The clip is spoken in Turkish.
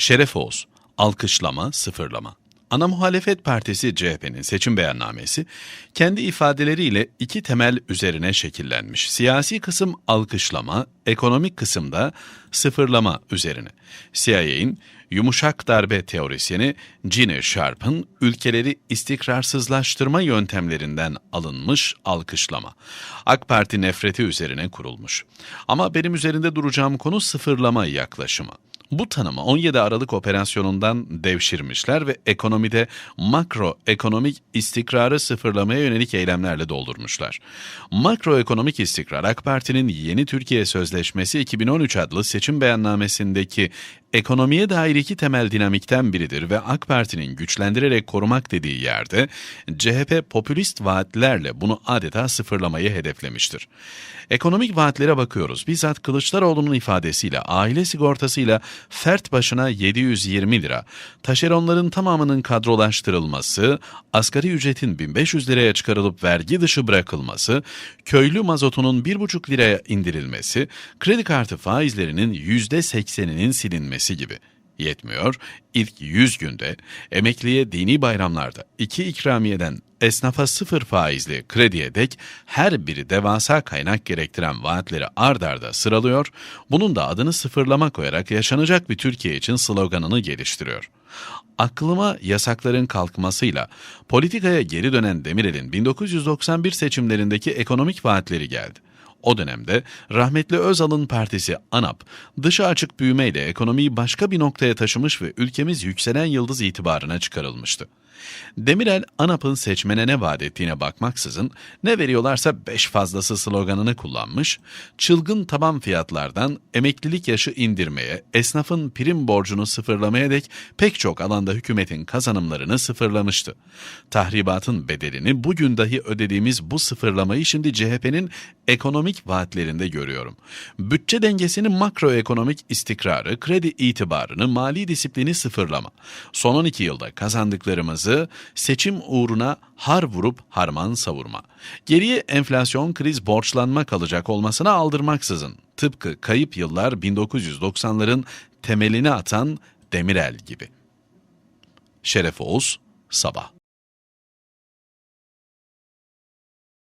Şeref Oğuz, alkışlama, sıfırlama. Ana muhalefet partisi CHP'nin seçim beyannamesi kendi ifadeleriyle iki temel üzerine şekillenmiş. Siyasi kısım alkışlama, ekonomik kısımda sıfırlama üzerine. CIA'in yumuşak darbe teorisyeni Gene Sharp'ın ülkeleri istikrarsızlaştırma yöntemlerinden alınmış alkışlama. AK Parti nefreti üzerine kurulmuş. Ama benim üzerinde duracağım konu sıfırlama yaklaşımı. Bu tanımı 17 Aralık operasyonundan devşirmişler ve ekonomide makro ekonomik istikrarı sıfırlamaya yönelik eylemlerle doldurmuşlar. Makroekonomik istikrar AK Parti'nin Yeni Türkiye Sözleşmesi 2013 adlı seçim beyannamesindeki ekonomiye dair iki temel dinamikten biridir ve AK Parti'nin güçlendirerek korumak dediği yerde CHP popülist vaatlerle bunu adeta sıfırlamayı hedeflemiştir. Ekonomik vaatlere bakıyoruz. Bizzat Kılıçdaroğlu'nun ifadesiyle aile sigortasıyla fert başına 720 lira, taşeronların tamamının kadrolaştırılması, asgari ücretin 1500 liraya çıkarılıp vergi dışı bırakılması, köylü mazotunun 1,5 liraya indirilmesi, kredi kartı faizlerinin %80'inin silinmesi gibi yetmiyor. İlk 100 günde emekliye dini bayramlarda iki ikramiyeden esnafa sıfır faizli krediye dek her biri devasa kaynak gerektiren vaatleri ard arda sıralıyor, bunun da adını sıfırlama koyarak yaşanacak bir Türkiye için sloganını geliştiriyor. Aklıma yasakların kalkmasıyla politikaya geri dönen Demirel'in 1991 seçimlerindeki ekonomik vaatleri geldi. O dönemde rahmetli Özal'ın partisi ANAP, dışa açık büyümeyle ekonomiyi başka bir noktaya taşımış ve ülkemiz yükselen yıldız itibarına çıkarılmıştı. Demirel, ANAP'ın seçmene ne vaat ettiğine bakmaksızın ne veriyorlarsa beş fazlası sloganını kullanmış, çılgın taban fiyatlardan emeklilik yaşı indirmeye, esnafın prim borcunu sıfırlamaya dek pek çok alanda hükümetin kazanımlarını sıfırlamıştı. Tahribatın bedelini bugün dahi ödediğimiz bu sıfırlamayı şimdi CHP'nin ekonomik vaatlerinde görüyorum. Bütçe dengesini makroekonomik istikrarı, kredi itibarını, mali disiplini sıfırlama. Son 12 yılda kazandıklarımızı seçim uğruna har vurup harman savurma. Geriye enflasyon, kriz, borçlanma kalacak olmasına aldırmaksızın. Tıpkı kayıp yıllar 1990'ların temelini atan Demirel gibi. Şeref Oğuz, Sabah